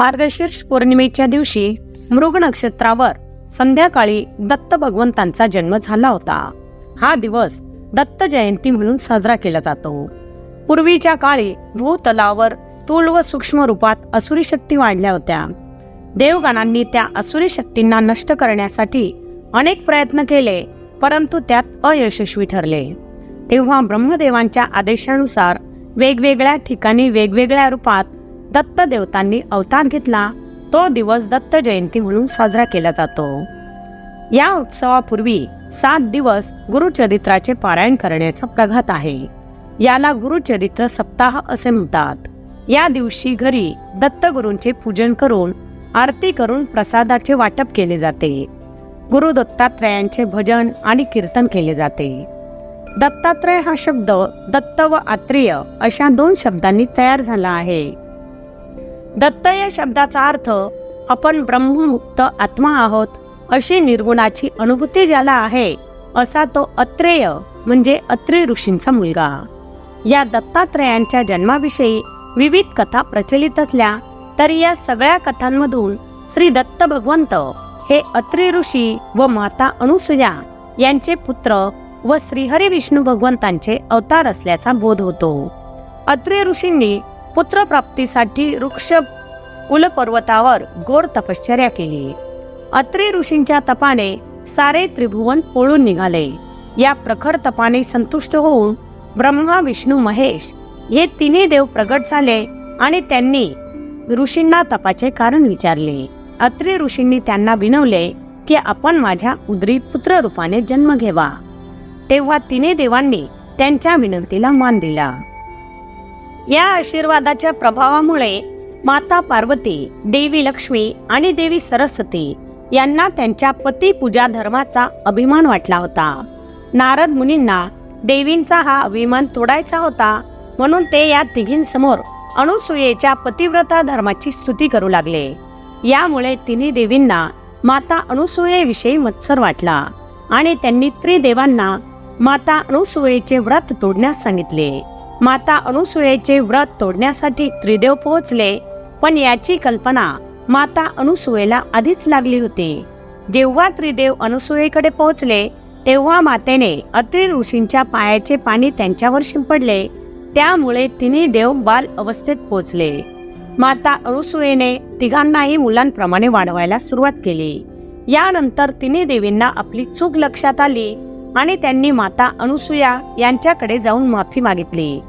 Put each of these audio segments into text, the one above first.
मार्गशीर्ष पौर्णिमेच्या दिवशी मृग नक्षत्रावर संध्याकाळी दत्त भगवंतांचा जन्म झाला होता. हा दिवस दत्त जयंती म्हणून साजरा केला जातो. पूर्वीच्या काळी भूतलावर स्थूल व सूक्ष्म रूपात असुरी शक्ती वाढल्या होत्या. देवगणांनी त्या असुरी शक्तींना नष्ट करण्यासाठी अनेक प्रयत्न केले परंतु त्यात अयशस्वी ठरले. तेव्हा ब्रह्मदेवांच्या आदेशानुसार वेगवेगळ्या ठिकाणी वेगवेगळ्या रूपात दत्त देवतांनी अवतार घेतला तो दिवस दत्त जयंती म्हणून साजरा केला जातो. या उत्सवापूर्वी सात दिवस गुरुचरित्राचे पारायण करण्याचा प्रघात आहे. याला गुरुचरित्र सप्ताह असे म्हणतात. या दिवशी घरी दत्तगुरूंचे पूजन करून आरती करून प्रसादाचे वाटप केले जाते. गुरु दत्तात्रयांचे भजन आणि कीर्तन केले जाते. दत्तात्रय हा शब्द दत्त व आत्रेय अशा दोन शब्दांनी तयार झाला आहे. दत्त या शब्दाचा अर्थ आपण ब्रह्ममुक्त आत्मा आहोत अशी निर्गुणाची अनुभूती ज्याला आहे असा तो अत्रेय म्हणजे अत्रे ऋषींचा मुलगा. या दत्तात्रयांच्या जन्माविषयी विविध कथा प्रचलित असल्या तरी या सगळ्या कथांमधून श्री दत्त भगवंत हे अत्रि ऋषी व माता अनुसुया यांचे पुत्र व श्रीहरी विष्णू भगवंतांचे अवतार असल्याचा बोध होतो. अत्रि ऋषींनी पुत्रप्राप्तीसाठी वृक्ष कुलपर्वतावर गोर घोर तपश्चर्या केली. अत्रि ऋषींच्या तपाने सारे त्रिभुवन पोळून निघाले. या प्रखर तपाने संतुष्ट होऊन ब्रह्मा विष्णू महेश हे तिन्ही देव प्रगट झाले आणि त्यांनी ऋषींना तपाचे कारण विचारले. अत्रि ऋषींनी त्यांना विनवले की आपण माझ्या उदरी पुत्र रूपाने जन्म घेवा. तेव्हा तिने देवांनी त्यांच्या विनंतीला मान दिला. या आशीर्वादाच्या प्रभावामुळे माता पार्वती देवी लक्ष्मी आणि देवी सरस्वती यांना त्यांच्या पती पूजा धर्माचा अभिमान वाटला होता. नारद मुनींना देवींचा हा अभिमान तोडायचा होता म्हणून ते या तिघींसमोर अणुसुयेच्या पतिव्रता धर्माची स्तुती करू लागले. यामुळे तिन्ही देवींना माता अणुसुयेविषयी मत्सर वाटला आणि त्यांनी त्रिदेवांना माता अणुसुयेचे व्रत तोडण्यास सांगितले. माता अनुसुयेचे व्रत तोडण्यासाठी त्रिदेव पोहोचले. पण याची कल्पना माता अनुसुयेला आधीच लागली होती. जेव्हा त्रिदेव अनुसुयेकडे पोहोचले तेव्हा मातेने अत्रि ऋषींच्या पायाचे पाणी त्यांच्यावर शिंपडले. त्यामुळे तिन्ही देव बाल अवस्थेत पोहोचले. माता अनुसुयेने तिघांनाही मुलांप्रमाणे वाढवायला सुरुवात केली. यानंतर तिन्ही देवींना आपली चूक लक्षात आली आणि त्यांनी माता अनुसुया यांच्याकडे जाऊन माफी मागितली.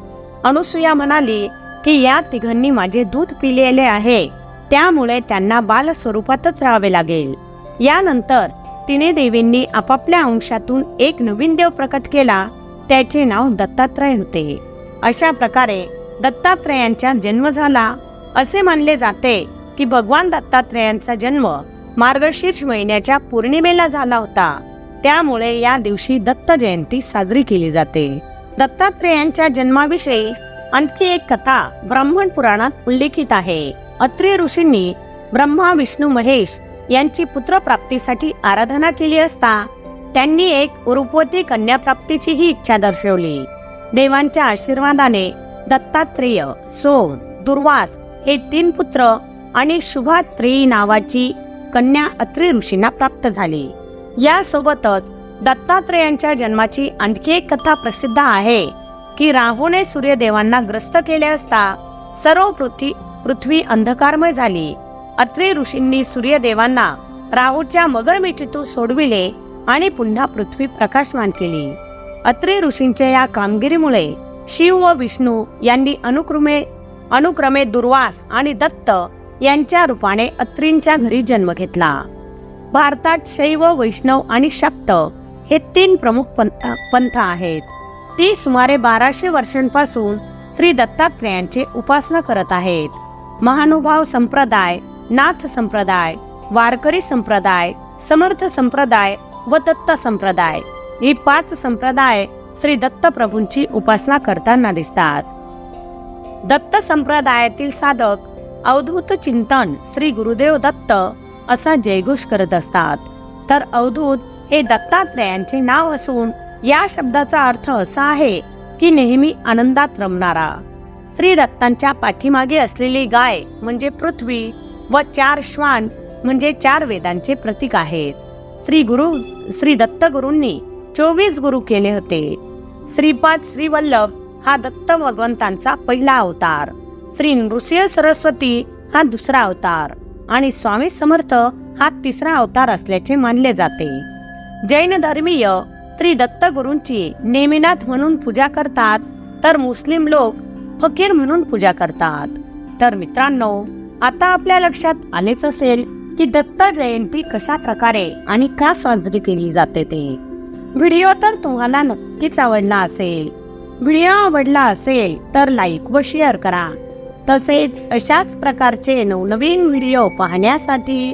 अनुसुया म्हणाली की या तिघांनी माझे दूध पिलेले आहे. त्यामुळे त्यांना बाल स्वरूपातच राहावे लागेल. यानंतर तिने देवींनी आपापल्या अंशातून एक नवीन देव प्रकट केला. त्याचे नाव दत्तात्रय होते. अशा प्रकारे दत्तात्रयांचा जन्म झाला. असे मानले जाते की भगवान दत्तात्रयांचा जन्म मार्गशीर्ष महिन्याच्या पौर्णिमेला झाला होता. त्यामुळे या दिवशी दत्त जयंती साजरी केली जाते. दत्तात्रेयांच्या जन्माविषयी आणखी एक कथा ब्राह्मण पुराणात उल्लेखित आहे. अत्रे ऋषींनी ब्रह्मा विष्णू महेश यांची पुत्रप्राप्तीसाठी आराधना केली असता त्यांनी एक रूपवती कन्या प्राप्तीचीही इच्छा दर्शवली. देवांच्या आशीर्वादाने दत्तात्रेय सोम दुर्वास हे तीन पुत्र आणि शुभात्रेयी नावाची कन्या अत्रे ऋषींना प्राप्त झाली. यासोबतच दत्तात्रेयांच्या जन्माची आणखी एक कथा प्रसिद्ध आहे की राहूने सूर्यदेवांना ग्रस्त केले असता सर्व पृथ्वी पृथ्वी अंधकारमय झाली. अत्रे ऋषींनी सूर्यदेवांना राहूच्या मगर मिठीतून सोडविले आणि पुन्हा पृथ्वी प्रकाशमान केली. अत्रे ऋषींच्या या कामगिरीमुळे शिव व विष्णू यांनी अनुक्रमे अनुक्रमे दुर्वास आणि दत्त यांच्या रूपाने अत्रींच्या घरी जन्म घेतला. भारतात शैव वैष्णव आणि शक्त हे तीन प्रमुख पंथ पंथ आहेत. ती सुमारे बाराशे वर्षांपासून श्री दत्तात्रेयांचे उपासना करत आहेत. महानुभाव संप्रदाय नाथ संप्रदाय वारकरी संप्रदाय समर्थ संप्रदाय व दत्त संप्रदाय ही पाच संप्रदाय श्री दत्त प्रभूंची उपासना करताना दिसतात. दत्त संप्रदायातील साधक अवधूत चिंतन श्री गुरुदेव दत्त असा जयघोष करत असतात. तर अवधूत हे दत्तात्रयांचे नाव असून या शब्दाचा अर्थ असा आहे की नेहमी आनंदात रमणारा. श्री दत्तांच्या पाठीमागे असलेली गाय म्हणजे पृथ्वी व चार श्वान म्हणजे चार वेदांचे प्रतीक आहेत. श्री गुरु श्री दत्त गुरूंनी चोवीस गुरु केले होते. श्रीपाद श्रीवल्लभ हा दत्त भगवंतांचा पहिला अवतार. श्री नृसिंह सरस्वती हा दुसरा अवतार. आणि स्वामी समर्थ हा तिसरा अवतार असल्याचे मानले जाते. जैन धर्मीय श्री दत्त गुरूंची नेमिनाथ म्हणून पूजा करतात तर मुस्लिम लोक फकीर म्हणून पूजा करतात. तर मित्रांनो आता आपल्या लक्षात आलेच असेल की दत्त जयंती कशा प्रकारे आणि का साजरी केली जाते ते. व्हिडिओ तर तुम्हाला नक्कीच आवडला असेल. व्हिडिओ आवडला असेल तर लाईक व शेअर करा. तसेच अशाच प्रकारचे नवनवीन व्हिडिओ पाहण्यासाठी